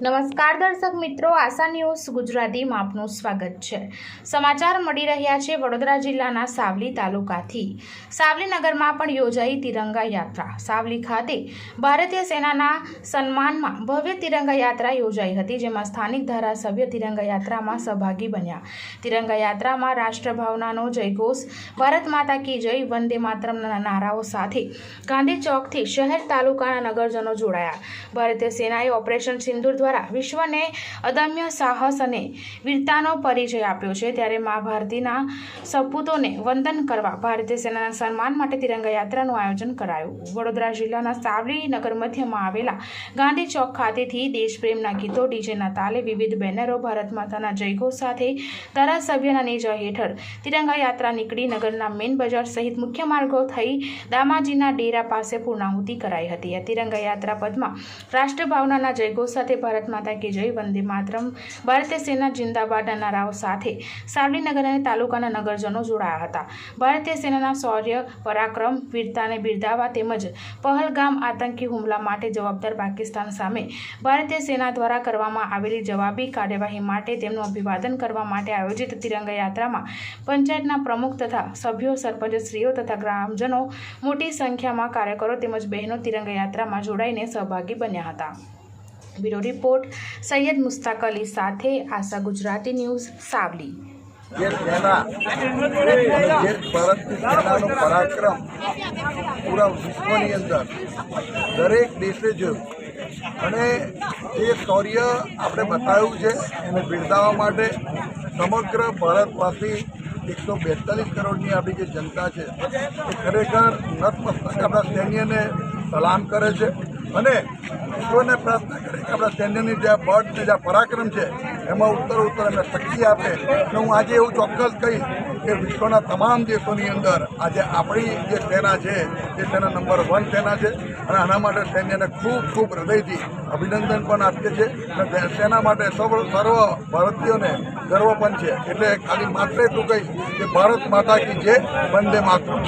નમસ્કાર દર્શક મિત્રો, આશા ન્યૂઝ ગુજરાતીમાં આપનું સ્વાગત છે. સમાચાર મળી રહ્યા છે વડોદરા જિલ્લાના સાવલી તાલુકાથી. સાવલી નગરમાં પણ યોજાઈ તિરંગા યાત્રા. સાવલી ખાતે ભારતીય સેનાના સન્માનમાં ભવ્ય તિરંગા યાત્રા યોજાઈ હતી, જેમાં સ્થાનિક ધારાસભ્ય તિરંગા યાત્રામાં સહભાગી બન્યા. તિરંગા યાત્રામાં રાષ્ટ્રભાવનાનો જયઘોષ, ભારત માતા કી જય, વંદે માતરમના નારાઓ સાથે ગાંધી ચોકથી શહેર તાલુકાના નગરજનો જોડાયા. ભારતીય સેનાએ ઓપરેશન સિંદુર દ્વારા વિશ્વને અદમ્ય સાહસ અને વીરતાનો પરિચય આપ્યો છે. ત્યારે મા ભારતીના સપૂતોને વંદન કરવા ભારતીય સેનાના સન્માન માટે તિરંગા યાત્રાનું આયોજન કરાયું. વડોદરા જિલ્લાના સાવલી નગર મધ્યમાં આવેલા ગાંધી ચોક ખાતેથી દેશપ્રેમના ગીતો ડીજેના તાલે વિવિધ બેનરો, ભારત માતાના જયઘોષ સાથે ધારાસભ્યના નેજા હેઠળ તિરંગા યાત્રા નીકળી નગરના મેન બજાર સહિત મુખ્ય માર્ગો થઈ દામાજીના ડેરા પાસે પૂર્ણાહુતિ કરાઈ હતી. આ તિરંગા યાત્રા પદમાં રાષ્ટ્રભાવનાના જયઘોષ સાથે ભારત માતા કી જય, વંદે માતરમ. ભારતીય સેના જિંદાબાદના નારાઓ સાથે સાવલીનગર અને તાલુકાના નગરજનો જોડાયા હતા. ભારતીય સેનાના શૌર્ય, પરાક્રમ વીરતાને બિરદાવવા તેમજ પહલગામ આતંકી હુમલા માટે જવાબદાર પાકિસ્તાન સામે ભારતીય સેના દ્વારા કરવામાં આવેલી જવાબી કાર્યવાહી માટે તેમનું અભિવાદન કરવા માટે આયોજિત તિરંગા યાત્રામાં પંચાયતના પ્રમુખ તથા સભ્યો, સરપંચશ્રીઓ તથા ગ્રામજનો મોટી સંખ્યામાં કાર્યકરો તેમજ બહેનો તિરંગા યાત્રામાં જોડાઈને સહભાગી બન્યા હતા. બ્યુરો રિપોર્ટ, સૈયદ મુસ્તાક અલી સાથે આશા ગુજરાતી ન્યૂઝ, સાવલી. ભારતની પરાક્રમ પૂરા વિશ્વની અંદર દરેક દેશે જોયું. અને એ શૌર્ય આપણે બતાવ્યું છે, એને બિરદાવવા માટે સમગ્ર ભારતમાંથી એકસો બેતાલીસ કરોડની આપણી જે જનતા છે, એ ખરેખર નતમસ્તક આપણા સૈન્યને સલામ કરે છે. અને વિશ્વને પ્રાર્થના કરે કે આપણા સૈન્યની જે બળ છે જે પરાક્રમ છે, એમાં ઉત્તર ઉત્તર એમને શક્તિ આપે. અને હું આજે એવું ચોક્કસ કહીશ કે વિશ્વના તમામ દેશોની અંદર આજે આપણી જે સેના છે, એ સેના નંબર વન સેના છે. અને આના માટે સૈન્યને ખૂબ ખૂબ હૃદયથી અભિનંદન પણ આપીએ છીએ. અને સેના માટે સર્વ સર્વ ભારતીયોને ગર્વ પણ છે. એટલે ખાલી માત્ર એટલું કહીશ કે ભારત માતા કી જે વંદે માતરમ.